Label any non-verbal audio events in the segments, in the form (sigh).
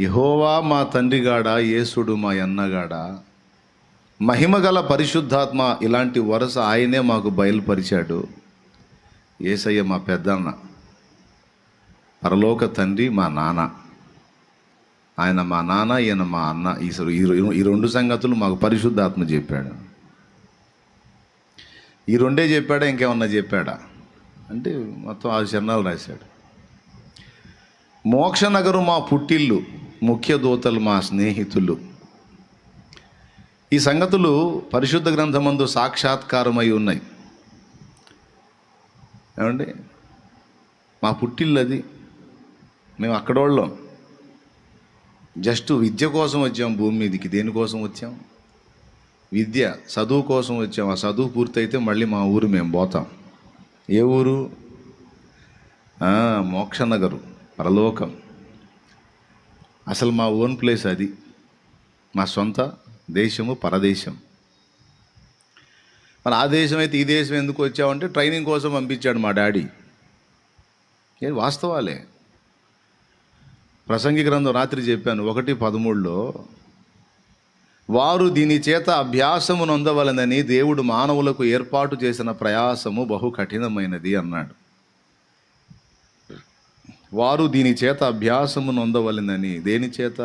యహోవా మా తండ్రిగాడ యేసుడు మా అన్నగాడ? మహిమగల పరిశుద్ధాత్మ ఇలాంటి వరుస ఆయనే మాకు బయలుపరిచాడు. ఏసయ్య మా పెద్దన్న పరలోక తండ్రి మా నాన్న. ఆయన మా నాన్న ఈయన మా అన్న. ఈ ఈ రెండు సంగతులు మాకు పరిశుద్ధాత్మ చెప్పాడు. ఈ రెండే చెప్పాడా ఇంకేమన్నా చెప్పాడా? అంటే మొత్తం ఆరు చరణాలు రాశాడు. మోక్షనగరు మా పుట్టిల్లు. ముఖ్య దూతలు మా స్నేహితులు. ఈ సంగతులు పరిశుద్ధ గ్రంథమందు సాక్షాత్కారమై ఉన్నాయి. ఏమండి? మా పుట్టిల్లు అది మేము అక్కడోళ్ళం. జస్ట్ విద్య కోసం వచ్చాం భూమి మీదకి. దేనికోసం వచ్చాం? విద్య చదువు కోసం వచ్చాం. ఆ చదువు పూర్తయితే మళ్ళీ మా ఊరు మేము పోతాం. ఏ ఊరు? మోక్షనగరు పరలోకం. అసలు మా ఓన్ ప్లేస్ అది. మా సొంత దేశము పరదేశం. మరి ఆ దేశం అయితే ఈ దేశం ఎందుకు వచ్చామంటే ట్రైనింగ్ కోసం పంపించాడు మా డాడీ. ఏ వాస్తవాలే. ప్రసంగి గ్రంథం రాత్రి చెప్పాను ఒకటి పదమూడులో వారు దీని చేత అభ్యాసము నొందవలనని దేవుడు మానవులకు ఏర్పాటు చేసిన ప్రయాసము బహు కఠినమైనది అన్నాడు. వారు దీని చేత అభ్యాసము నొందవలనని. దేని చేత?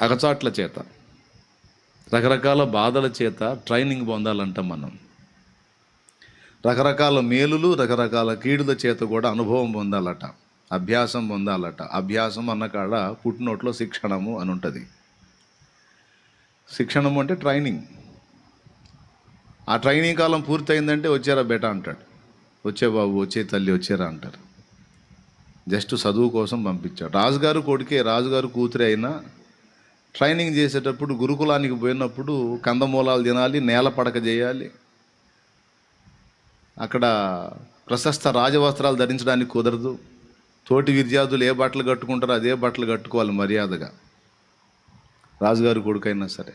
అగచాట్ల చేత. రకరకాల బాధల చేత ట్రైనింగ్ పొందాలంట మనం. రకరకాల మేలులు రకరకాల కీడుల చేత కూడా అనుభవం పొందాలట అభ్యాసం పొందాలట. అభ్యాసం అన్నకాడ పుట్టినోట్లో శిక్షణము అని ఉంటుంది శిక్షణము అంటే ట్రైనింగ్. ఆ ట్రైనింగ్ కాలం పూర్తయిందంటే వచ్చారా బేటా అంటాడు. వచ్చే బాబు వచ్చే తల్లి వచ్చారా అంటారు. జస్ట్ చదువు కోసం పంపించాడు. రాజుగారు కొడుకే రాజుగారు కూతురే అయినా ట్రైనింగ్ చేసేటప్పుడు గురుకులానికి పోయినప్పుడు కందమూలాలు తినాలి నేల పడక చేయాలి. అక్కడ ప్రశస్త రాజవస్త్రాలు ధరించడానికి కుదరదు. తోటి విద్యార్థులు ఏ బట్టలు కట్టుకుంటారో అదే బట్టలు కట్టుకోవాలి మర్యాదగా. రాజుగారి కొడుకైనా సరే.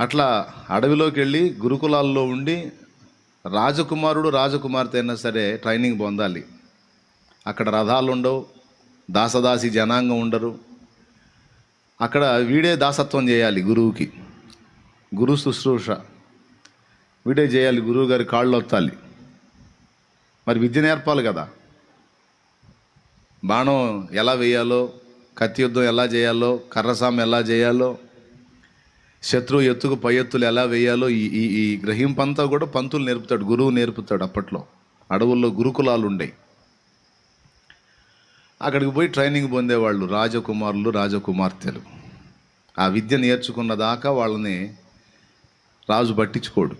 అట్లా అడవిలోకి వెళ్ళి గురుకులాల్లో ఉండి రాజకుమారుడు రాజకుమార్తె అయినా సరే ట్రైనింగ్ పొందాలి. అక్కడ రథాలు ఉండవు దాసదాసి జనాంగం ఉండరు. అక్కడ వీడే దాసత్వం చేయాలి గురువుకి. గురు శుశ్రూష. వీడే చేయాలి గురువు గారి కాళ్ళు ఒత్తాలి. మరి విద్య నేర్పాలి కదా. బాణం ఎలా వేయాలో కత్తి యుద్ధం ఎలా చేయాలో కర్రసామ ఎలా చేయాలో శత్రువు ఎత్తుకు పై ఎత్తులు ఎలా వేయాలో ఈ ఈ ఈ గ్రహింపంతా కూడా పంతులు నేర్పుతాడు గురువు నేర్పుతాడు అప్పట్లో. అడవుల్లో గురుకులాలు ఉండేవి అక్కడికి పోయి ట్రైనింగ్ పొందేవాళ్ళు రాజకుమారులు రాజకుమార్తెలు. ఆ విద్య నేర్చుకున్న దాకా వాళ్ళని రాజు పట్టించుకోడు.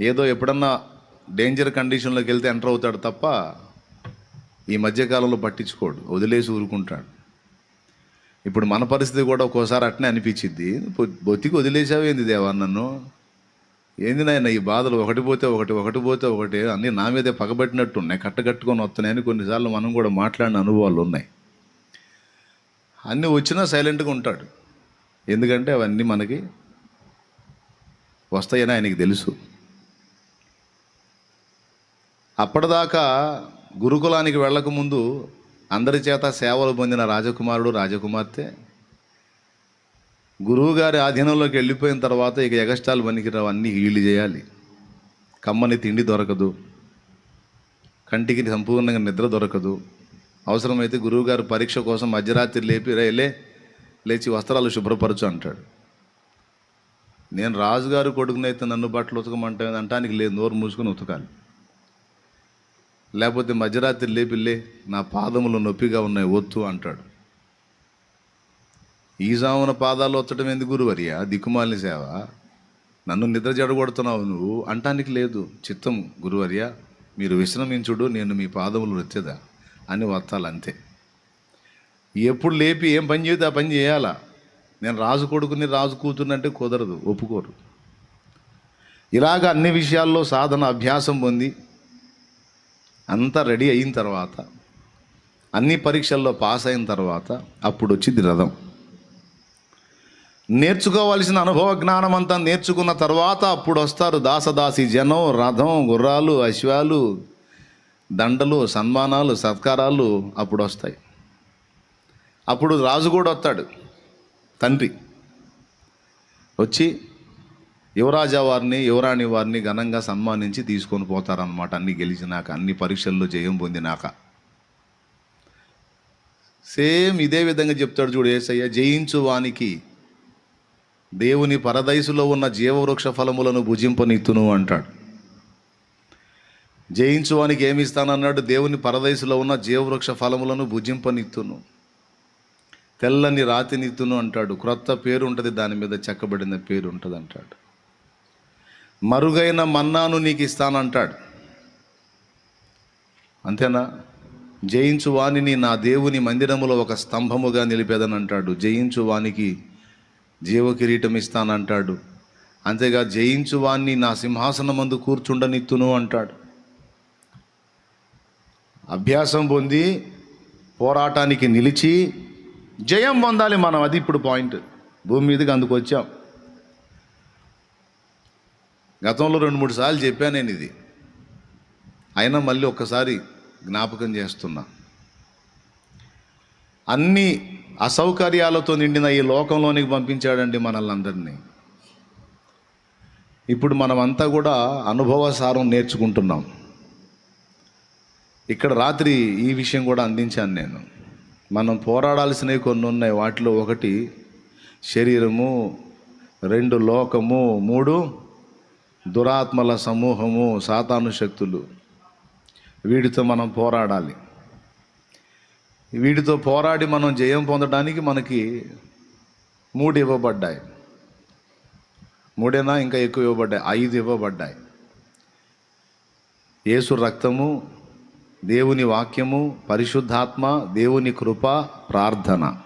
ఏదో ఎప్పుడన్నా డేంజర్ కండిషన్లోకి వెళ్తే ఎంటర్ అవుతాడు తప్ప ఈ మధ్యకాలంలో పట్టించుకోడు. వదిలేసి ఊరుకుంటాడు. ఇప్పుడు మన పరిస్థితి కూడా ఒక్కోసారి అట్నే అనిపించిద్ది. బొత్తికి వదిలేసావేంది దేవా నన్ను? ఏంది నాయన ఈ బాధలు? ఒకటి పోతే ఒకటి ఒకటి పోతే ఒకటి అన్నీ నా మీదే పగబెట్టినట్టు ఉన్నాయి. కట్టగట్టుకొని వస్తున్నాయని కొన్నిసార్లు మనం కూడా మాట్లాడిన అనుభవాలు ఉన్నాయి. అన్నీ వచ్చినా సైలెంట్గా ఉంటాడు. ఎందుకంటే అవన్నీ మనకి వస్తాయని ఆయనకి తెలుసు. అప్పటిదాకా గురుకులానికి వెళ్ళకముందు అందరి చేత సేవలు పొందిన రాజకుమారుడు రాజకుమార్తె. గురువుగారి ఆధీనంలోకి వెళ్ళిపోయిన తర్వాత ఇక ఎగస్టాలు పనికిరావు అన్నీ వీళ్ళు చేయాలి. కమ్మని తిండి దొరకదు. కంటికి సంపూర్ణంగా నిద్ర దొరకదు. అవసరమైతే గురువుగారు పరీక్ష కోసం మధ్యరాత్రి లేపి రేలే లేచి వస్త్రాలు శుభ్రపరచు అంటాడు. నేను రాజుగారు కొడుకునైతే నన్ను బట్టలు ఉతకమంటే అంటానికి లేదు నోరు మూసుకొని ఉతకాలి. లేకపోతే మధ్యరాత్రి లేపిల్లే నా పాదములు నొప్పిగా ఉన్నాయి ఒత్తు అంటాడు. ఈ జామున పాదాలు ఒత్తడం ఎందుకు గురువర్య? దిక్కుమాలిన సేవ. నన్ను నిద్ర జడగొడుతున్నావు నువ్వు? అంటానికి లేదు చిత్తం గురువర్య మీరు విశ్రమించుడు నేను మీ పాదములు వచ్చేదా అని వత్తాలి అంతే ఎప్పుడు లేపి ఏం పని చేస్తే ఆ పని చేయాలా? నేను రాజు కొడుకుని రాజు కూతురునంటే కుదరదు ఒప్పుకోరు. ఇలాగ అన్ని విషయాల్లో సాధన అభ్యాసం పొంది అంతా రెడీ అయిన తర్వాత అన్ని పరీక్షల్లో పాస్ అయిన తర్వాత అప్పుడు వచ్చింది రథం. నేర్చుకోవాల్సిన అనుభవ జ్ఞానం అంతా నేర్చుకున్న తర్వాత అప్పుడు వస్తారు దాసదాసి జనం రథం గుర్రాలు అశ్వాలు దండలు సన్మానాలు సత్కారాలు అప్పుడు వస్తాయి అప్పుడు రాజు కూడా వస్తాడు తండ్రి. వచ్చి యువరాజా వారిని యువరాణి వారిని ఘనంగా సన్మానించి తీసుకొని పోతారనమాట అన్ని గెలిచినాక అన్ని పరీక్షల్లో జయం పొందినాక. సేమ్ ఇదే విధంగా చెప్తాడు చూడు ఏసయ్య జయించు వానికి. దేవుని పరదైసులో ఉన్న జీవవృక్ష ఫలములను భుజింపనిత్తును అంటాడు. జయించు వానికి ఏమి ఇస్తానన్నాడు దేవుని పరదైసులో ఉన్న జీవవృక్ష ఫలములను భుజింపనిత్తును తెల్లని రాతినిత్తును అంటాడు. క్రొత్త పేరు ఉంటుంది దాని మీద చెక్కబడిన పేరు ఉంటుంది అంటాడు మరుగైన మన్నాను నీకు ఇస్తానంటాడు అంతేనా? జయించు వాణిని నా దేవుని మందిరములో ఒక స్తంభముగా నిలిపేదని అంటాడు జయించు వానికి జీవ కిరీటం ఇస్తానంటాడు అంతేగా జయించు వాణ్ణి నా సింహాసనం మందు కూర్చుండనిత్తును అంటాడు. అభ్యాసం పొంది పోరాటానికి నిలిచి జయం పొందాలి మనం. అది ఇప్పుడు పాయింట్. భూమి మీదకి అందుకు వచ్చాం. గతంలో రెండు మూడు సార్లు చెప్పాను నేను ఇది. అయినా మళ్ళీ ఒక్కసారి జ్ఞాపకం చేస్తున్నా. అన్ని అసౌకర్యాలతో నిండిన ఈ లోకంలోనికి పంపించాడండి మనల్ని అందరినీ ఇప్పుడు మనమంతా కూడా అనుభవసారం నేర్చుకుంటున్నాం. ఇక్కడ రాత్రి ఈ విషయం కూడా అందించాను నేను. మనం పోరాడాల్సినవి కొన్ని ఉన్నాయి. వాటిలో ఒకటి శరీరము రెండు లోకము మూడు దురాత్మల సమూహము సాతాను శక్తులు. వీటితో మనం పోరాడాలి. వీటితో పోరాడి మనం జయం పొందడానికి మనకి మూడు ఇవ్వబడ్డాయి. మూడేనా? ఇంకా ఎక్కువ ఇవ్వబడ్డాయి. ఐదు ఇవ్వబడ్డాయి. యేసు రక్తము దేవుని వాక్యము పరిశుద్ధాత్మ దేవుని కృప ప్రార్థన.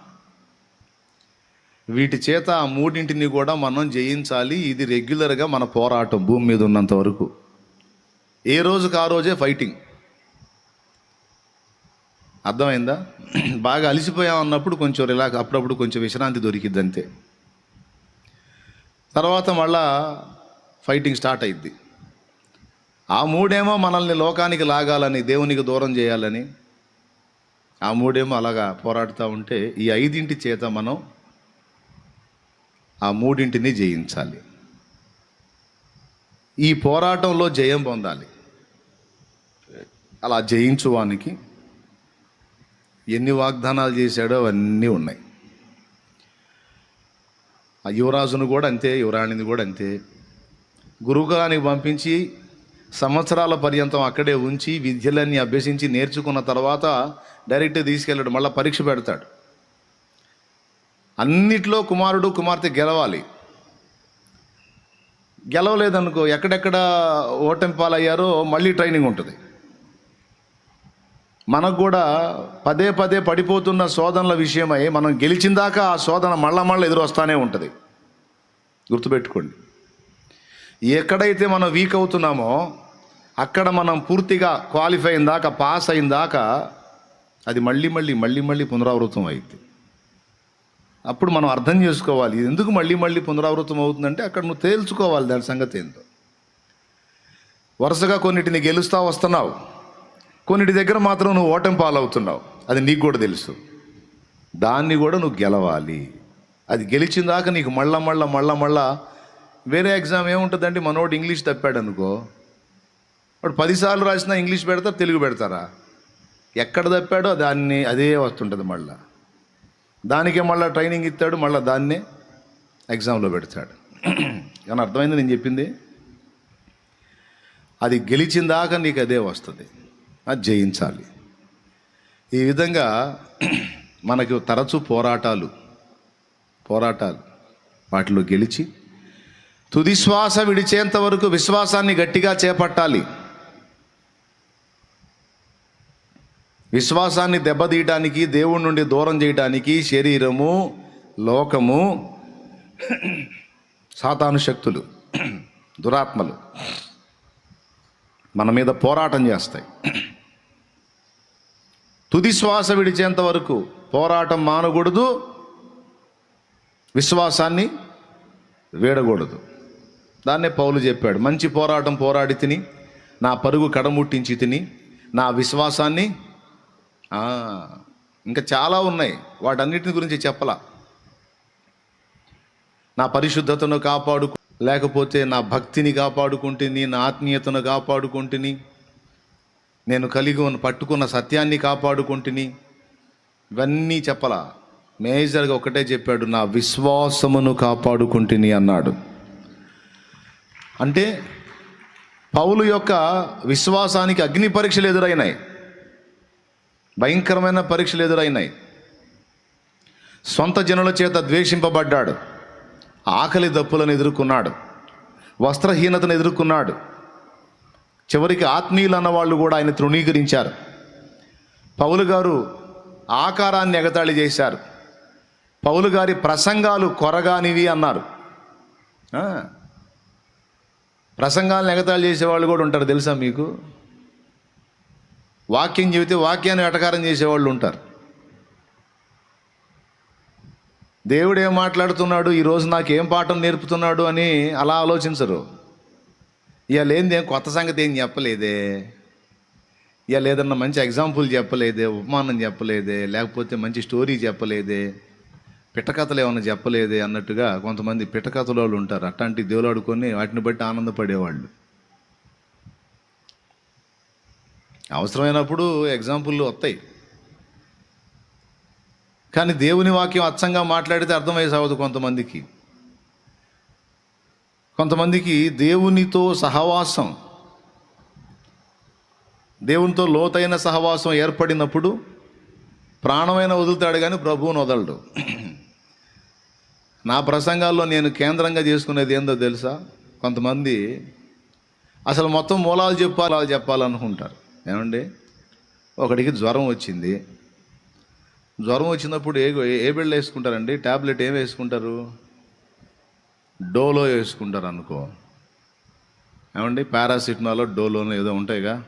వీటి చేత ఆ మూడింటిని కూడా మనం జయించాలి. ఇది రెగ్యులర్గా మన పోరాటం భూమి మీద ఉన్నంత వరకు. ఏ రోజుకు ఆ రోజే ఫైటింగ్ అర్థమైందా? (clears throat) బాగా అలసిపోయాం అన్నప్పుడు కొంచెం రిలాక్స్ అప్పుడప్పుడు కొంచెం విశ్రాంతి దొరికిద్ది అంతే. తర్వాత మళ్ళా ఫైటింగ్ స్టార్ట్ అయింది ఆ మూడేమో మనల్ని లోకానికి లాగాలని దేవునికి దూరం చేయాలని ఆ మూడేమో అలాగా పోరాడుతూ ఉంటే ఈ ఐదింటి చేత మనం ఆ మూడింటిని జయించాలి. ఈ పోరాటంలో జయం పొందాలి. అలా జయించువానికి ఎన్ని వాగ్దానాలు చేశాడో అవన్నీ ఉన్నాయి. ఆ యువరాజును కూడా అంతే యువరాణిని కూడా అంతే. గురుకులానికి పంపించి సంవత్సరాల పర్యంతం అక్కడే ఉంచి విద్యలన్నీ అభ్యసించి నేర్చుకున్న తర్వాత డైరెక్ట్ తీసుకెళ్ళాడు. మళ్ళీ పరీక్ష పెడతాడు. అన్నిట్లో కుమారుడు కుమార్తె గెలవాలి. గెలవలేదనుకో ఎక్కడెక్కడ ఓటమి పాలయ్యారో మళ్ళీ ట్రైనింగ్ ఉంటుంది. మనకు కూడా పదే పదే పడిపోతున్న శోధనల విషయమై మనం గెలిచిందాక ఆ శోధన మళ్ళా మళ్ళీ ఎదురొస్తానే ఉంటుంది. గుర్తుపెట్టుకోండి. ఎక్కడైతే మనం వీక్ అవుతున్నామో అక్కడ మనం పూర్తిగా క్వాలిఫై అయిన దాకా పాస్ అయిన దాకా అది మళ్ళీ మళ్ళీ మళ్ళీ మళ్ళీ పునరావృతం అవుతుంది అప్పుడు మనం అర్థం చేసుకోవాలి. ఎందుకు మళ్ళీ మళ్ళీ పునరావృతం అవుతుందంటే అక్కడ నువ్వు తేల్చుకోవాలి దాని సంగతి ఏంటో. వరుసగా కొన్నిటిని గెలుస్తా వస్తున్నావు. కొన్నిటి దగ్గర మాత్రం నువ్వు ఓటమి పాలవుతున్నావు. అది నీకు కూడా తెలుసు. దాన్ని కూడా నువ్వు గెలవాలి. అది గెలిచిన దాకా నీకు మళ్ళా మళ్ళా మళ్ళా మళ్ళా వేరే ఎగ్జామ్ ఏముంటుందండి? మనోడు ఇంగ్లీష్ తప్పాడు అనుకో వాడు పదిసార్లు రాసినా ఇంగ్లీష్ పెడతారు తెలుగు పెడతారా? ఎక్కడ తప్పాడో దాన్ని అదే వస్తుంటుంది మళ్ళీ. దానికే మళ్ళీ ట్రైనింగ్ ఇస్తాడు మళ్ళీ దాన్నే ఎగ్జామ్లో పెడతాడు. కానీ అర్థమైంది నేను చెప్పింది? అది గెలిచిన దాకా నీకు అదే వస్తుంది. అది జయించాలి. ఈ విధంగా మనకు తరచు పోరాటాలు పోరాటాలు వాటిలో గెలిచి తుది శ్వాస విడిచేంత వరకు విశ్వాసాన్ని గట్టిగా చేపట్టాలి. విశ్వాసాన్ని దెబ్బతీయటానికి దేవుడి నుండి దూరం చేయటానికి శరీరము లోకము సాతాను శక్తులు దురాత్మలు మన మీద పోరాటం చేస్తాయి. తుది శ్వాస విడిచేంత వరకు పోరాటం మానకూడదు విశ్వాసాన్ని వీడకూడదు. దాన్నే పౌలు చెప్పాడు మంచి పోరాటం పోరాడి తిని నా పరుగు కడముట్టించి తిని నా విశ్వాసాన్ని ఇంకా చాలా ఉన్నాయి. వాటన్నిటిని గురించి చెప్పలా. నా పరిశుద్ధతను కాపాడు లేకపోతే నా భక్తిని కాపాడుకుంటుని నా ఆత్మీయతను కాపాడుకుంటుని నేను కలిగి ఉన్న పట్టుకున్న సత్యాన్ని కాపాడుకుంటుని ఇవన్నీ చెప్పలా. మేజర్గా ఒకటే చెప్పాడు నా విశ్వాసమును కాపాడుకుంటుని అన్నాడు. అంటే పౌలు యొక్క విశ్వాసానికి అగ్ని పరీక్షలు ఎదురైనాయి. భయంకరమైన పరీక్షలు ఎదురైనాయి. సొంత జనుల చేత ద్వేషింపబడ్డాడు. ఆకలి దప్పులను ఎదుర్కొన్నాడు. వస్త్రహీనతను ఎదుర్కొన్నాడు. చివరికి ఆత్మీయులు అన్నవాళ్ళు కూడా ఆయన తృణీకరించారు. పౌలు గారు ఆకారాన్ని ఎగతాళి చేశారు. పౌలు గారి ప్రసంగాలు కొరగానివి అన్నారు. ప్రసంగాలను ఎగతాళి చేసేవాళ్ళు కూడా ఉంటారు తెలుసా మీకు? వాక్యం చెబితే వాక్యాన్ని వెటకారం చేసేవాళ్ళు ఉంటారు. దేవుడు ఏం మాట్లాడుతున్నాడు? ఈరోజు నాకు ఏం పాఠం నేర్పుతున్నాడు అని అలా ఆలోచించరు. ఇవాళ ఏంది? ఏం కొత్త సంగతి ఏం చెప్పలేదే. ఇవాళ ఏదన్నా మంచి ఎగ్జాంపుల్ చెప్పలేదే ఉపమానం చెప్పలేదే లేకపోతే మంచి స్టోరీ చెప్పలేదే పిట్టకథలు ఏమైనా చెప్పలేదే అన్నట్టుగా కొంతమంది పిట్టకథలు వాళ్ళు ఉంటారు. అట్లాంటి దేవులాడుకొని వాటిని బట్టి ఆనందపడేవాళ్ళు. అవసరమైనప్పుడు ఎగ్జాంపుల్ వస్తాయి. కానీ దేవుని వాక్యం అచ్చంగా మాట్లాడితే అర్థమయ్యే సాగదు కొంతమందికి. కొంతమందికి దేవునితో సహవాసం దేవునితో లోతైన సహవాసం ఏర్పడినప్పుడు ప్రాణమైన వదులుతాడు కానీ ప్రభువును వదలడు. నా ప్రసంగాల్లో నేను కేంద్రంగా చేసుకునేది ఏందో తెలుసా? కొంతమంది అసలు మొత్తం మూలాలు చెప్పాలి చెప్పాలనుకుంటారు. ఏమండి? ఒకడికి జ్వరం వచ్చింది. జ్వరం వచ్చినప్పుడు ఏ ఏ బిళ్ళ వేసుకుంటారండి? ట్యాబ్లెట్ ఏం వేసుకుంటారు? డోలో వేసుకుంటారు అనుకో. ఏమండి? పారాసిటమాలో డోలోనో ఏదో ఉంటాయిగా.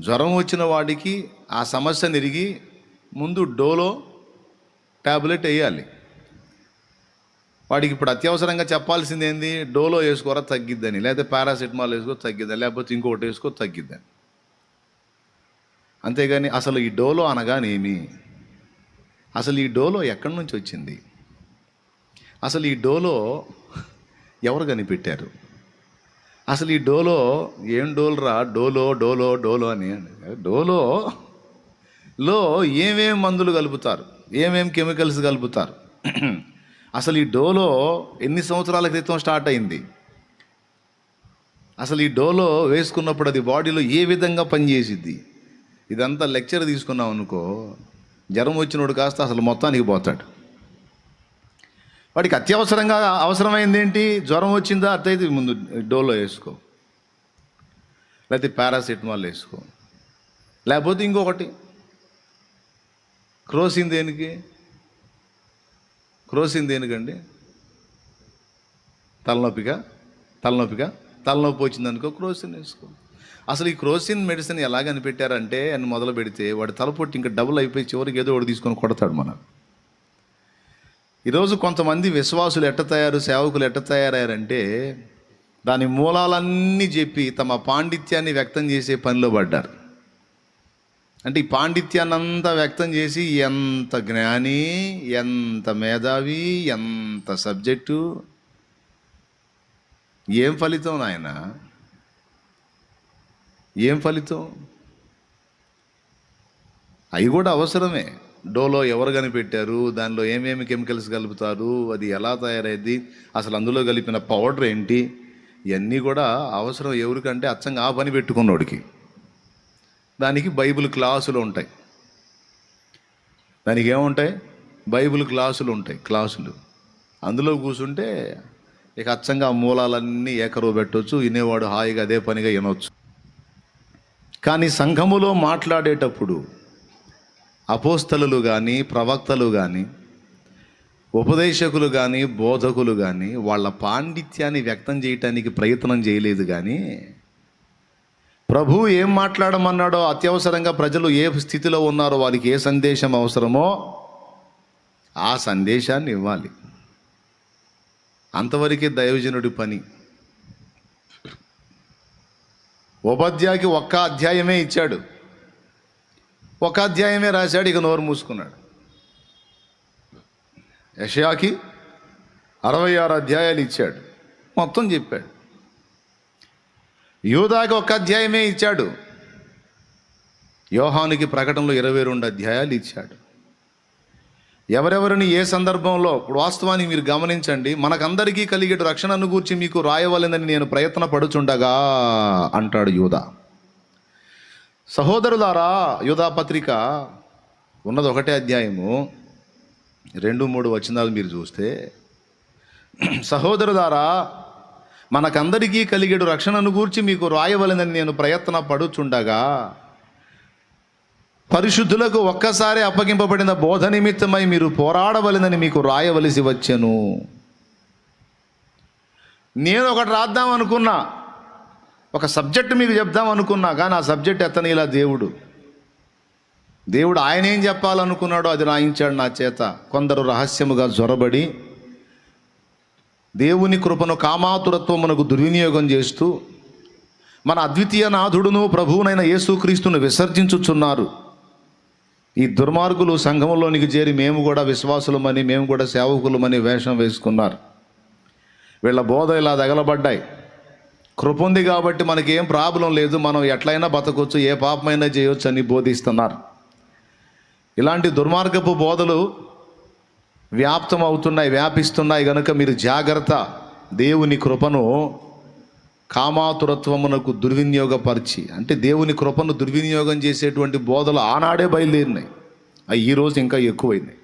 జ్వరం వచ్చిన వాడికి ఆ సమస్య నిరిగి ముందు డోలో ట్యాబ్లెట్ వేయాలి. వాడికి ఇప్పుడు అత్యవసరంగా చెప్పాల్సింది ఏంది? డోలో వేసుకోరా తగ్గిద్దని లేకపోతే పారాసిటమాల్ వేసుకో తగ్గిద్దని లేకపోతే ఇంకొకటి వేసుకో తగ్గిద్దని. అంతేగాని అసలు ఈ డోలో అనగానేమి అసలు ఈ డోలో ఎక్కడి నుంచి వచ్చింది? అసలు ఈ డోలో ఎవరు కనిపెట్టారు? అసలు ఈ డోలో ఏం డోలురా డోలో డోలో డోలో అని డోలో లో ఏమేం మందులు కలుపుతారు? ఏమేం కెమికల్స్ కలుపుతారు? అసలు ఈ డోలో ఎన్ని సంవత్సరాల క్రితం స్టార్ట్ అయింది? అసలు ఈ డోలో వేసుకున్నప్పుడు అది బాడీలో ఏ విధంగా పనిచేసిద్ది? ఇదంతా లెక్చర్ తీసుకున్నాం అనుకో జ్వరం వచ్చినోడు కాస్త అసలు మొత్తానికి పోతాడు. వాడికి అత్యవసరంగా అవసరమైంది ఏంటి? జ్వరం వచ్చిందా? అట్లయితే ముందు డోలో వేసుకో. లేకపోతే పారాసిటమాల్ వేసుకో. లేకపోతే ఇంకొకటి. క్రోసిన్ దేనికి? క్రోసిన్ దేనికండి? తలనొప్పిగా తలనొప్పిగా తలనొప్పి వచ్చిందనుకో క్రోసిన్ వేసుకో. అసలు ఈ క్రోసిన్ మెడిసిన్ ఎలా కనిపెట్టారంటే అని మొదలు పెడితే వాడి తలపొట్టి ఇంకా డబుల్ అయిపోయి చివరికి ఏదో ఒకటి తీసుకొని కొడతాడు మనం ఈరోజు కొంతమంది విశ్వాసులు ఎట్ట తయారు సేవకులు ఎట్ట తయారయ్యారంటే దాని మూలాలన్నీ చెప్పి తమ పాండిత్యాన్ని వ్యక్తం చేసే పనిలో పడ్డారు. అంటే ఈ పాండిత్యాన్ని అంతా వ్యక్తం చేసి ఎంత జ్ఞాని ఎంత మేధావి ఎంత సబ్జెక్టు ఏం ఫలితం నాయన? ఏం ఫలితం? అవి కూడా అవసరమే. డోలో ఎవరు కనిపెట్టారు? దానిలో ఏమేమి కెమికల్స్ కలుపుతారు? అది ఎలా తయారైంది అసలు అందులో కలిపిన పౌడర్ ఏంటి? ఇవన్నీ కూడా అవసరం ఎవరికంటే అచ్చంగా ఆ పని పెట్టుకున్నోడికి. దానికి బైబిల్ క్లాసులు ఉంటాయి. దానికి ఏముంటాయి? బైబిల్ క్లాసులు ఉంటాయి. క్లాసులు. అందులో కూర్చుంటే ఇక అచ్చంగా ఆ మూలాలన్నీ ఏకరువు పెట్టవచ్చు వినేవాడు హాయిగా అదే పనిగా వినొచ్చు. కానీ సంఘములో మాట్లాడేటప్పుడు అపోస్తలు కానీ ప్రవక్తలు కానీ ఉపదేశకులు కానీ బోధకులు కానీ వాళ్ళ పాండిత్యాన్ని వ్యక్తం చేయటానికి ప్రయత్నం చేయలేదు కానీ ప్రభు ఏం మాట్లాడమన్నాడో అత్యవసరంగా ప్రజలు ఏ స్థితిలో ఉన్నారో వారికి ఏ సందేశం అవసరమో ఆ సందేశాన్ని ఇవ్వాలి. అంతవరకే దైవజనుడి పని. ఉపాధ్యాయుకి ఒక్క అధ్యాయమే ఇచ్చాడు. ఒక అధ్యాయమే రాశాడు ఇక నోరు మూసుకున్నాడు. యషయాకి అరవై ఆరు అధ్యాయాలు ఇచ్చాడు. మొత్తం చెప్పాడు. యూదాకి ఒక అధ్యాయమే ఇచ్చాడు. యోహానికి ప్రకటనలో ఇరవై రెండు అధ్యాయాలు ఇచ్చాడు. ఎవరెవరిని ఏ సందర్భంలో ఇప్పుడు వాస్తవాన్ని మీరు గమనించండి మనకందరికీ కలిగే రక్షణను గూర్చి మీకు రాయవలెనని నేను ప్రయత్న పడుచుండగా అంటాడు యూధ సహోదరులారా యూదా పత్రిక ఉన్నది ఒకటే అధ్యాయము రెండు మూడు వచనాలు మీరు చూస్తే సహోదరులారా మనకందరికీ కలిగేడు రక్షణను గూర్చి మీకు రాయవలెనని నేను ప్రయత్న పడుచుండగా పరిశుద్ధులకు ఒక్కసారి అప్పగింపబడిన బోధ నిమిత్తమై మీరు పోరాడవలెనని మీకు రాయవలసి వచ్చాను. నేను ఒకటి రాద్దాం అనుకున్నా. ఒక సబ్జెక్ట్ మీకు చెప్దాం అనుకున్నా కానీ ఆ సబ్జెక్ట్ ఎత్తనీలా దేవుడు. దేవుడు ఆయన ఏం చెప్పాలనుకున్నాడో అది రాయించాడు నా చేత. కొందరు రహస్యముగా జొరబడి దేవుని కృపను కామాతురత్వమునకు దుర్వినియోగం చేస్తూ మన అద్వితీయ నాథుడును ప్రభువునైన యేసుక్రీస్తును విసర్జించుచున్నారు. ఈ దుర్మార్గులు సంఘంలోనికి చేరి మేము కూడా విశ్వాసులమని మేము కూడా సేవకులమని వేషం వేసుకున్నారు. వీళ్ళ బోధ ఇలా తగలబడ్డాయి. కృప ఉంది కాబట్టి మనకి ఏం ప్రాబ్లం లేదు మనం ఎట్లయినా బతకొచ్చు ఏ పాపమైనా చేయొచ్చు అని బోధిస్తున్నారు. ఇలాంటి దుర్మార్గపు బోధలు వ్యాప్తం అవుతున్నాయి వ్యాపిస్తున్నాయి. కనుక మీరు జాగ్రత్త. దేవుని కృపను కామాతురత్వమునకు దుర్వినియోగపరిచి అంటే దేవుని కృపను దుర్వినియోగం చేసేటువంటి బోధలు ఆనాడే బయలుదేరినాయి. అవి ఈరోజు ఇంకా ఎక్కువైనాయి.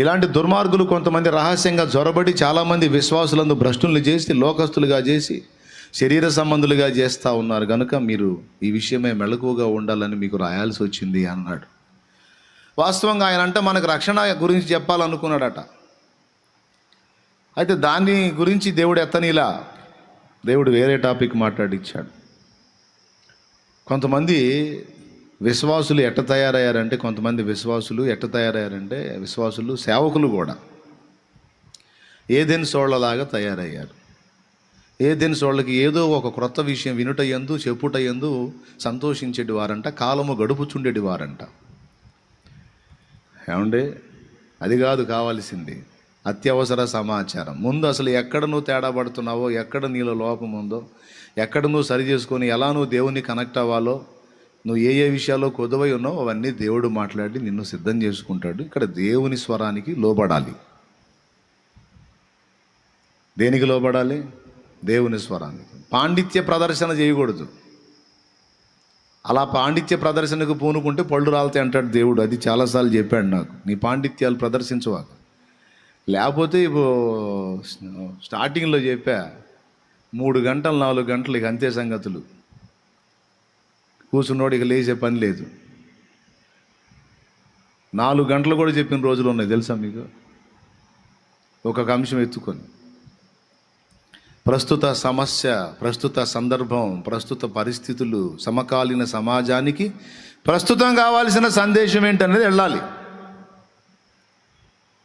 ఇలాంటి దుర్మార్గులు కొంతమంది రహస్యంగా జొరబడి చాలామంది విశ్వాసులందు భ్రష్టుల్ని చేసి లోకస్తులుగా చేసి శరీర సంబంధులుగా చేస్తూ ఉన్నారు. కనుక మీరు ఈ విషయమే మెలకువగా ఉండాలని మీకు రాయాల్సి వచ్చింది అన్నాడు. వాస్తవంగా ఆయన అంటే మనకు రక్షణ గురించి చెప్పాలనుకున్నాడట. అయితే దాని గురించి దేవుడు ఎత్తనిలా దేవుడు వేరే టాపిక్ మాట్లాడిచ్చాడు. కొంతమంది విశ్వాసులు ఎట్ట తయారయ్యారంటే కొంతమంది విశ్వాసులు ఎట్ట తయారయ్యారంటే విశ్వాసులు సేవకులు కూడా. ఏదెన్ సోళ్ళలాగా తయారయ్యారు. ఏదెన్ సోళ్ళకి ఏదో ఒక క్రొత్త విషయం వినుట ఎందు చెప్పుట ఎందు సంతోషించేటి వారంట కాలము గడుపుచుండేటి వారంట ఏమండి? అది కాదు కావాల్సింది. అత్యవసర సమాచారం. ముందు అసలు ఎక్కడ నువ్వు తేడా పడుతున్నావో ఎక్కడ నీలో లోపం ఉందో ఎక్కడ నువ్వు సరి చేసుకొని ఎలా నువ్వు దేవుని కనెక్ట్ అవ్వాలో నువ్వు ఏ ఏ విషయాల్లో కొదవై ఉన్నావు అవన్నీ దేవుడు మాట్లాడి నిన్ను సిద్ధం చేసుకుంటాడు. ఇక్కడ దేవుని స్వరానికి లోబడాలి. దేనికి లోబడాలి? దేవుని స్వరానికి. పాండిత్య ప్రదర్శన చేయకూడదు. అలా పాండిత్య ప్రదర్శనకు పూనుకుంటే పళ్ళు రాలుతాయి అంటాడు దేవుడు. అది చాలాసార్లు చెప్పాడు నాకు. నీ పాండిత్యాలు ప్రదర్శించవాక లేకపోతే ఇప్పుడు స్టార్టింగ్లో చెప్పా మూడు గంటలు నాలుగు గంటలు ఇక అంతే సంగతులు. కూర్చున్నోడు ఇక లేచే పని లేదు. నాలుగు గంటలు కూడా చెప్పిన రోజులు ఉన్నాయి తెలుసా మీకు? ఒక్కొక్క అంశం ఎత్తుకొని. ప్రస్తుత సమస్య ప్రస్తుత సందర్భం ప్రస్తుత పరిస్థితులు సమకాలీన సమాజానికి ప్రస్తుతం కావాల్సిన సందేశం ఏంటనేది వెళ్ళాలి.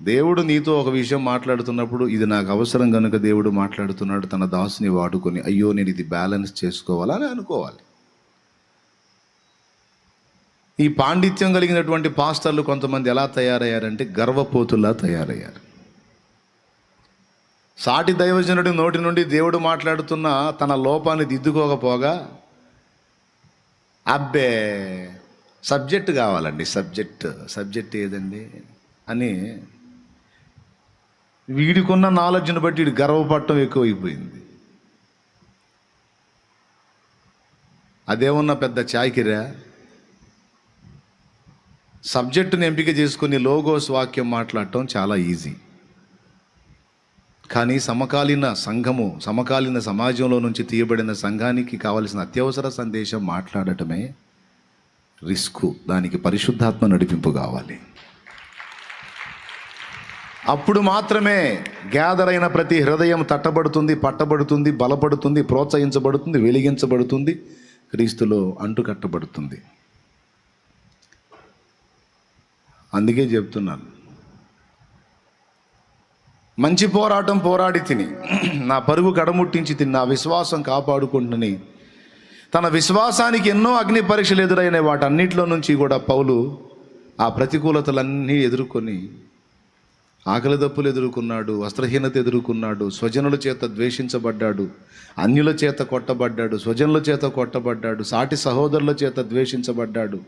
దేవుడు నీతో ఒక విషయం మాట్లాడుతున్నప్పుడు ఇది నాకు అవసరం కనుక దేవుడు మాట్లాడుతున్నాడు తన దాసుని వాడుకొని అయ్యో నేను ఇది బ్యాలెన్స్ చేసుకోవాలని అనుకోవాలి. ఈ పాండిత్యం కలిగినటువంటి పాస్టర్లు కొంతమంది ఎలా తయారయ్యారంటే గర్వపోతుల్లా తయారయ్యారు. సాటి దైవజనుడి నోటి నుండి దేవుడు మాట్లాడుతున్న తన లోపాన్ని దిద్దుకోకపోగా అబ్బే సబ్జెక్ట్ కావాలండి సబ్జెక్ట్ సబ్జెక్ట్ ఏదండి? అని వీడికున్న నాలెడ్జ్ని బట్టి వీడి గర్వపడటం ఎక్కువైపోయింది. అదేమన్నా పెద్ద చాకిరా? సబ్జెక్టుని ఎంపిక చేసుకుని లోగోస్ వాక్యం మాట్లాడటం చాలా ఈజీ. కానీ సమకాలీన సంఘము సమకాలీన సమాజంలో నుంచి తీయబడిన సంఘానికి కావలసిన అత్యవసర సందేశం మాట్లాడటమే రిస్క్. దానికి పరిశుద్ధాత్మ నడిపింపు కావాలి. అప్పుడు మాత్రమే గ్యాదర్ అయిన ప్రతి హృదయం తట్టబడుతుంది పట్టబడుతుంది బలపడుతుంది ప్రోత్సహించబడుతుంది వెలిగించబడుతుంది క్రీస్తులో అంటుకట్టబడుతుంది. అందుకే చెప్తున్నాను. మంచి పోరాటం పోరాడి తిని నా పరుగు కడముట్టించి తిని నా విశ్వాసం కాపాడుకుంటుని తన విశ్వాసానికి ఎన్నో అగ్ని పరీక్షలు ఎదురైన వాటన్నిటిలో నుంచి కూడా పౌలు ఆ ప్రతికూలతలన్నీ ఎదుర్కొని ఆకలి దప్పులు ఎదుర్కొన్నాడు వస్త్రహీనత ఎదుర్కొన్నాడు స్వజనుల చేత ద్వేషించబడ్డాడు అన్యుల చేత కొట్టబడ్డాడు స్వజనుల చేత కొట్టబడ్డాడు సాటి సహోదరుల చేత ద్వేషించబడ్డాడు.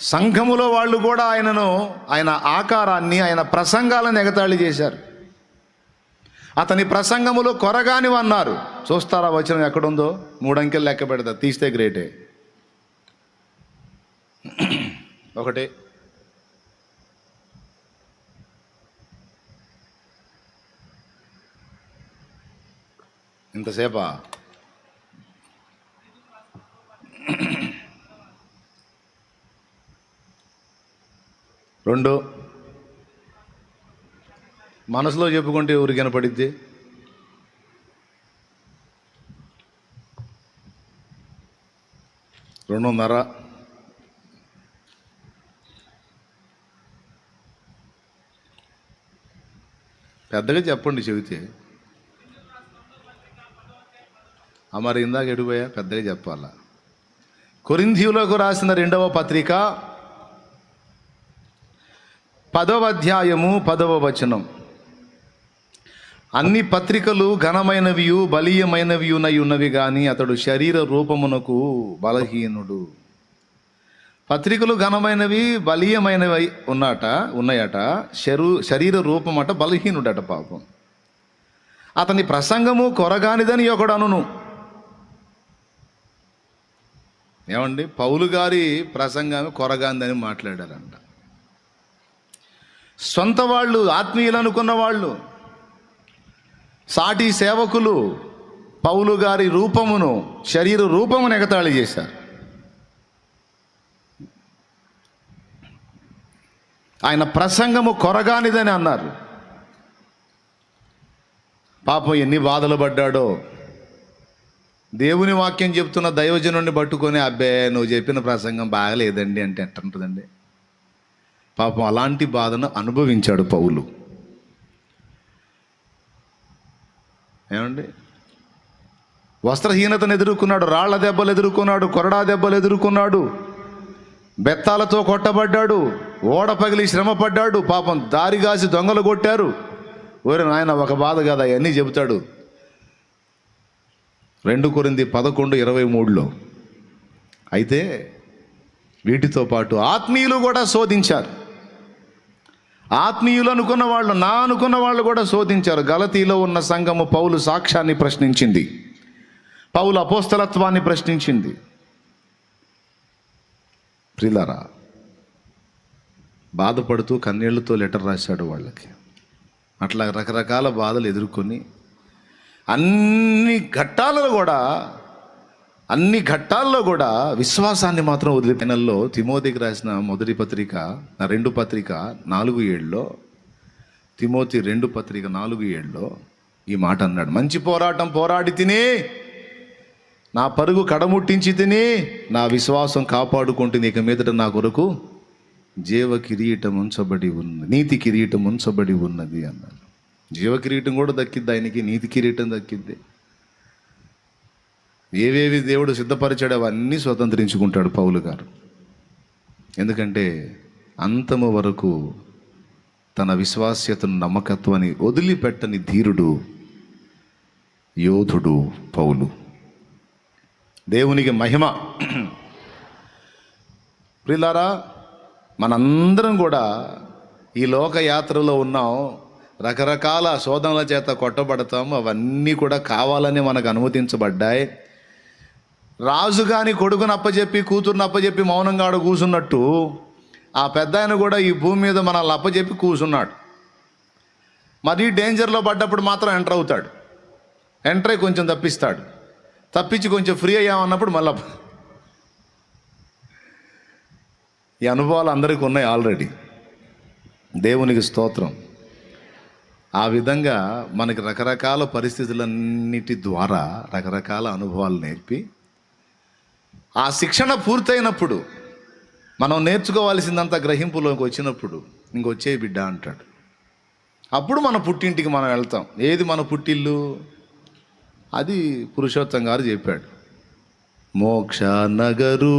సంఘములో వాళ్ళు కూడా ఆయనను ఆయన ఆకారాన్ని ఆయన ప్రసంగాలను ఎగతాళి చేశారు. అతని ప్రసంగములో కొరగాని అన్నారు చూస్తారా వచనం ఎక్కడుందో? మూడంకెలు లెక్క పెడతా తీస్తే గ్రేటే. ఒకటే ఇంతసేపా? రెండు. మనసులో చెప్పుకుంటే ఎవరికి కనపడిద్ది రెండున్నర. పెద్దగా చెప్పండి చెబితే. మరి ఇందాక ఎడిపోయా పెద్దగా చెప్పాలా. కొరింథీయులకు రాసిన రెండవ పత్రిక పదవ అధ్యాయము పదవ వచనం. అన్ని పత్రికలు ఘనమైనవియు బలీయమైనవియునై ఉన్నవి కానీ అతడు శరీర రూపమునకు బలహీనుడు. పత్రికలు ఘనమైనవి బలీయమైనవి ఉన్నట ఉన్నాయట శరు శరీర రూపమట బలహీనుడట పాపం. అతని ప్రసంగము కొరగానిదని ఒకడు అనును ఏమండి? పౌలు గారి ప్రసంగం కొరగాందని మాట్లాడారంట. సొంత వాళ్ళు ఆత్మీయులు అనుకున్న వాళ్ళు సాటి సేవకులు పౌలు గారి రూపమును శరీర రూపమును ఎగతాళి చేశారు. ఆయన ప్రసంగము కొరగానిదని అన్నారు. పాపం ఎన్ని బాధలు పడ్డాడో దేవుని వాక్యం చెప్తున్న దైవజనుడిని పట్టుకొని అబ్బే నువ్వు చెప్పిన ప్రసంగం బాగలేదండి అంటే ఎట్టుంటుందండి పాపం అలాంటి బాధను అనుభవించాడు పౌలు. ఏమండి? వస్త్రహీనతను ఎదుర్కొన్నాడు రాళ్ళ దెబ్బలు ఎదుర్కొన్నాడు కొరడా దెబ్బలు ఎదుర్కొన్నాడు బెత్తాలతో కొట్టబడ్డాడు ఓడ పగిలి శ్రమ పడ్డాడు పాపం దారిగాసి దొంగలు కొట్టారు. ఓరే నాయన ఒక బాధ కదా అవన్నీ చెబుతాడు. రెండు కొరింది పదకొండు ఇరవై మూడులో. అయితే వీటితో పాటు ఆత్మీయులు కూడా శోధించారు. ఆత్మీయులు అనుకున్న వాళ్ళు నా అనుకున్న వాళ్ళు కూడా శోధించారు. గలతీలో ఉన్న సంఘము పౌలు సాక్ష్యాన్ని ప్రశ్నించింది. పౌలు అపోస్తలత్వాన్ని ప్రశ్నించింది. ప్రిలారా బాధపడుతూ కన్నీళ్ళతో లెటర్ రాశాడు వాళ్ళకి. అట్లా రకరకాల బాధలు ఎదుర్కొని అన్ని ఘట్టాలలో కూడా అన్ని ఘట్టాల్లో కూడా విశ్వాసాన్ని మాత్రం వదిలిపోయినల్లో తిమోతికి రాసిన మొదటి పత్రిక నా రెండు పత్రిక నాలుగు ఏళ్ళలో తిమోతి రెండు పత్రిక నాలుగు ఏళ్ళలో ఈ మాట అన్నాడు. మంచి పోరాటం పోరాడి తిని నా పరుగు కడముట్టించి తిని నా విశ్వాసం కాపాడుకుంటుంది ఇక మీదట నా కొరకు జీవ కిరీటం ఉంచబడి ఉన్నది నీతి కిరీటం ఉంచబడి ఉన్నది అన్నాడు. జీవ కిరీటం కూడా దక్కిద్ది ఆయనకి నీతి కిరీటం దక్కిద్ది. ఏవేవి దేవుడు సిద్ధపరిచాడో అవన్నీ స్వతంత్రించుకుంటాడు పౌలు గారు. ఎందుకంటే అంతము వరకు తన విశ్వాస్యతను నమ్మకత్వాన్ని వదిలిపెట్టని ధీరుడు యోధుడు పౌలు. దేవునికి మహిమ. ప్రిలారా మనందరం కూడా ఈ లోక యాత్రలో ఉన్నాం. రకరకాల శోధనల చేత కొట్టబడతాం అవన్నీ కూడా కావాలని మనకు అనుమతించబడ్డాయి. రాజు కాని కొడుకుని అప్పచెప్పి కూతురుని అప్పచెప్పి మౌనంగా ఆడ కూసున్నట్టు ఆ పెద్ద ఆయన కూడా ఈ భూమి మీద మనల్ని అప్పచెప్పి కూసున్నాడు. మరీ డేంజర్లో పడ్డప్పుడు మాత్రం ఎంటర్ అవుతాడు. ఎంటర్ అయి కొంచెం తప్పిస్తాడు. తప్పించి కొంచెం ఫ్రీ అయ్యామన్నప్పుడు మళ్ళా ఈ అనుభవాలు అందరికీ ఉన్నాయి ఆల్రెడీ దేవునికి స్తోత్రం. ఆ విధంగా మనకి రకరకాల పరిస్థితులన్నిటి ద్వారా రకరకాల అనుభవాలు నేర్పి ఆ శిక్షణ పూర్తయినప్పుడు మనం నేర్చుకోవాల్సిందంతా గ్రహింపులోకి వచ్చినప్పుడు ఇంకొచ్చే బిడ్డ అంటాడు. అప్పుడు మన పుట్టింటికి మనం వెళ్తాం. ఏది మన పుట్టిల్లు? అది పురుషోత్తం గారు చెప్పాడు. మోక్ష నగరు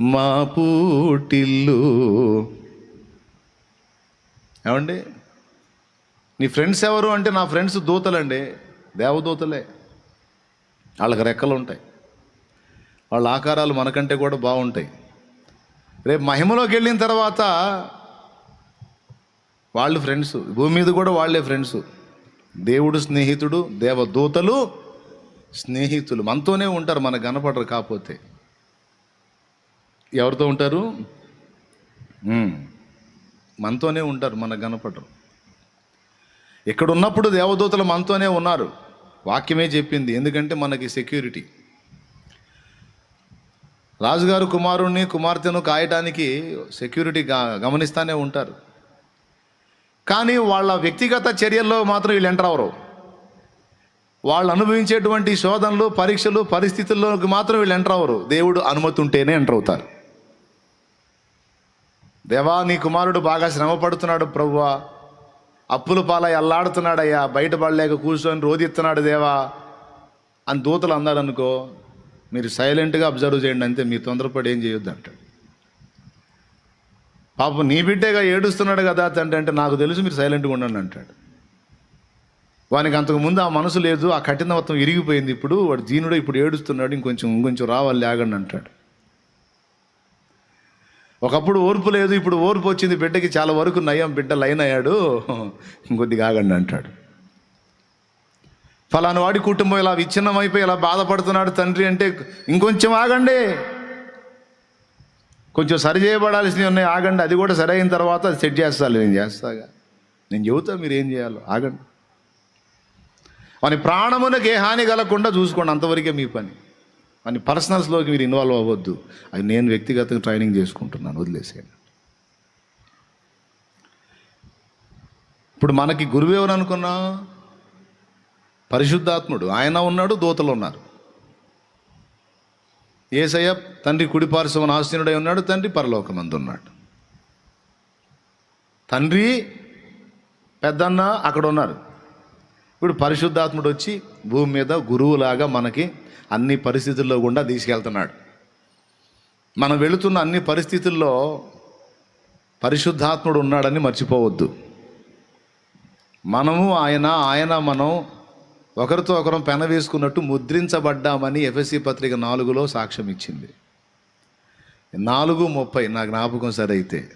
మా పుట్టిల్లు ఏమండి? నీ ఫ్రెండ్స్ ఎవరు అంటే నా ఫ్రెండ్స్ దూతలండి. దేవదూతలే. వాళ్ళకి రెక్కలు ఉంటాయి వాళ్ళ ఆకారాలు మనకంటే కూడా బాగుంటాయి. రేపు మహిమలోకి వెళ్ళిన తర్వాత వాళ్ళు ఫ్రెండ్స్. భూమి మీద కూడా వాళ్ళే ఫ్రెండ్స్. దేవుడు స్నేహితుడు దేవదూతలు స్నేహితులు. మనతోనే ఉంటారు మనకు కనపడరు కాకపోతే. ఎవరితో ఉంటారు? మనతోనే ఉంటారు మనకు కనపడరు. ఇక్కడ ఉన్నప్పుడు దేవదూతలు మనతోనే ఉన్నారు. వాక్యమే చెప్పింది. ఎందుకంటే మనకి సెక్యూరిటీ రాజుగారు కుమారుణ్ణి కుమార్తెను కాయటానికి సెక్యూరిటీ గమనిస్తూనే ఉంటారు. కానీ వాళ్ళ వ్యక్తిగత చర్యల్లో మాత్రం వీళ్ళు ఎంటర్ అవరు వాళ్ళు అనుభవించేటువంటి శోధనలు పరీక్షలు పరిస్థితుల్లోకి మాత్రం వీళ్ళు ఎంటర్ అవ్వరు. దేవుడు అనుమతి ఉంటేనే ఎంటర్ అవుతారు. దేవా నీ కుమారుడు బాగా శ్రమ పడుతున్నాడు ప్రభువా అప్పుల పాలై అల్లాడుతున్నాడయ్యా. బయటపడలేక కూర్చొని రోదిస్తున్నాడు దేవా. అని దూతలు అన్నారనుకో మీరు సైలెంట్గా అబ్జర్వ్ చేయండి అంతే మీరు తొందరపడి ఏం చేయొద్దు అంటాడు. పాపం నీ బిడ్డేగా ఏడుస్తున్నాడు కదా తండ్రి అంటే నాకు తెలుసు మీరు సైలెంట్గా ఉండండి అంటాడు. వానికి అంతకు ముందు ఆ మనసు లేదు ఆ కఠినత్వం ఇరిగిపోయింది ఇప్పుడు. వాడు దీనుడు ఇప్పుడు ఏడుస్తున్నాడు ఇంకొంచెం ఇంకొంచెం రావాలి లేగండి అంటాడు. ఒకప్పుడు ఓర్పు లేదు ఇప్పుడు ఓర్పు వచ్చింది బిడ్డకి చాలా వరకు నయం బిడ్డ లైన్ అయ్యాడు. ఇంకొద్దిగా ఆగండి అంటాడు. ఫలానా వాడి కుటుంబం ఇలా విచ్ఛిన్నమైపోయి ఇలా బాధపడుతున్నాడు తండ్రి అంటే ఇంకొంచెం ఆగండి. కొంచెం సరి చేయబడాల్సినవి ఉన్నాయి ఆగండి. అది కూడా సరి అయిన తర్వాత అది సెట్ చేస్తాను నేను చేస్తాగా నేను చెబుతా మీరు ఏం చేయాలో ఆగండి. వాని ప్రాణమునకు ఏ హాని కలగకుండా చూసుకోండి అంతవరకే మీ పని. అని పర్సనల్స్లోకి మీరు ఇన్వాల్వ్ అవ్వద్దు. అది నేను వ్యక్తిగతంగా ట్రైనింగ్ చేసుకుంటున్నాను వదిలేసేయండి. ఇప్పుడు మనకి గురువు ఎవరు అనుకున్నా? పరిశుద్ధాత్ముడు. ఆయన ఉన్నాడు దూతలు ఉన్నారు. ఏసయ్య తండ్రి కుడిపార్శ్వన ఆసీనుడై ఉన్నాడు తండ్రి పరలోకమందు ఉన్నాడు తండ్రి పెద్దన్న అక్కడ ఉన్నారు ఇప్పుడు పరిశుద్ధాత్ముడు వచ్చి భూమి మీద గురువులాగా మనకి అన్ని పరిస్థితుల్లో కూడా తీసుకెళ్తున్నాడు. మనం వెళుతున్న అన్ని పరిస్థితుల్లో పరిశుద్ధాత్ముడు ఉన్నాడని మర్చిపోవద్దు. మనము ఆయన ఆయన మనం ఒకరితో ఒకరం పెన వేసుకున్నట్టు ముద్రించబడ్డామని ఎఫ్ఎస్సి పత్రిక నాలుగులో సాక్ష్యం ఇచ్చింది నాలుగు ముప్పై నా జ్ఞాపకం సరైతే.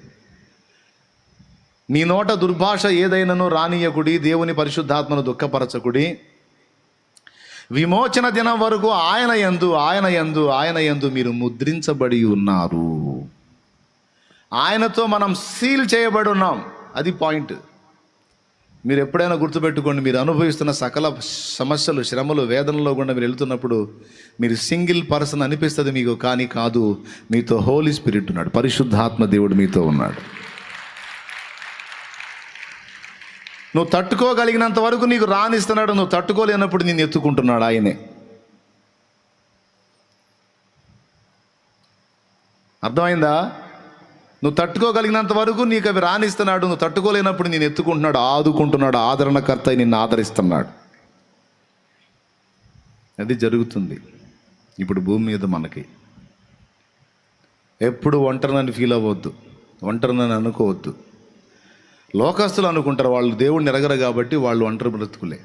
నీ నోట దుర్భాష ఏదైనను రానియకుడి దేవుని పరిశుద్ధాత్మను దుఃఖపరచకుడి. విమోచన దినం వరకు ఆయన యందు ఆయన యందు ఆయన యందు మీరు ముద్రించబడి ఉన్నారు. ఆయనతో మనం సీల్ చేయబడి ఉన్నాం. అది పాయింట్. మీరు ఎప్పుడైనా గుర్తుపెట్టుకోండి మీరు అనుభవిస్తున్న సకల సమస్యలు శ్రమలు వేదనలో కూడా మీరు వెళ్తున్నప్పుడు మీరు సింగిల్ పర్సన్ అనిపిస్తుంది మీకు కానీ కాదు మీతో హోలీ స్పిరిట్ ఉన్నాడు పరిశుద్ధాత్మ దేవుడు మీతో ఉన్నాడు. నువ్వు తట్టుకోగలిగినంత వరకు నీకు రానిస్తున్నాడు నువ్వు తట్టుకోలేనప్పుడు నేను ఎత్తుకుంటున్నాడు ఆయనే. అర్థమైందా? నువ్వు తట్టుకోగలిగినంత వరకు నీకు అవి రానిస్తున్నాడు నువ్వు తట్టుకోలేనప్పుడు నేను ఎత్తుకుంటున్నాడు ఆదుకుంటున్నాడు ఆదరణకర్త నిన్ను ఆదరిస్తున్నాడు. అది జరుగుతుంది. ఇప్పుడు భూమి మీద మనకి. ఎప్పుడు ఒంటరినని ఫీల్ అవ్వద్దు. ఒంటరినని అనుకోవద్దు. లోకస్తులు అనుకుంటారు వాళ్ళు దేవుడిని ఎరగరు కాబట్టి వాళ్ళు ఒంటరి బ్రతుకులే.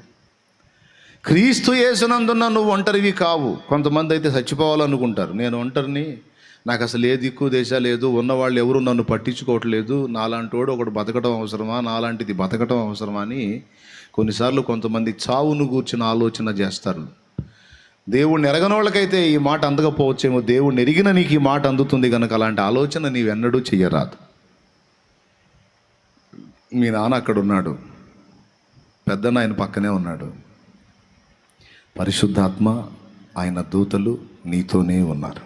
క్రీస్తు యేసునందున్న నువ్వు ఒంటరివి కావు. కొంతమంది అయితే చచ్చిపోవాలనుకుంటారు. నేను ఒంటరిని నాకు అసలు ఏ దిక్కు దేశ లేదు ఉన్నవాళ్ళు ఎవరు నన్ను పట్టించుకోవట్లేదు నాలాంటోడు ఒకడు బతకడం అవసరమా నాలాంటిది బతకడం అవసరమా అని కొన్నిసార్లు కొంతమంది చావును కూర్చుని ఆలోచన చేస్తారు. దేవుణ్ణి ఎరగనోళ్ళకైతే ఈ మాట అందకపోవచ్చేమో దేవుణ్ణి ఎరిగిన నీకు ఈ మాట అందుతుంది కనుక అలాంటి ఆలోచన నీవెన్నడూ చెయ్యరాదు. మీ నాన్న అక్కడ ఉన్నాడు పెద్దన్న ఆయన పక్కనే ఉన్నాడు. పరిశుద్ధాత్మ ఆయన దూతలు నీతోనే ఉన్నారు.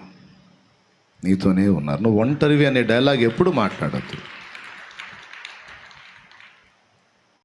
నీతోనే ఉన్నారు. నువ్వు ఒంటరివి అనే డైలాగ్ ఎప్పుడు మాట్లాడద్దు.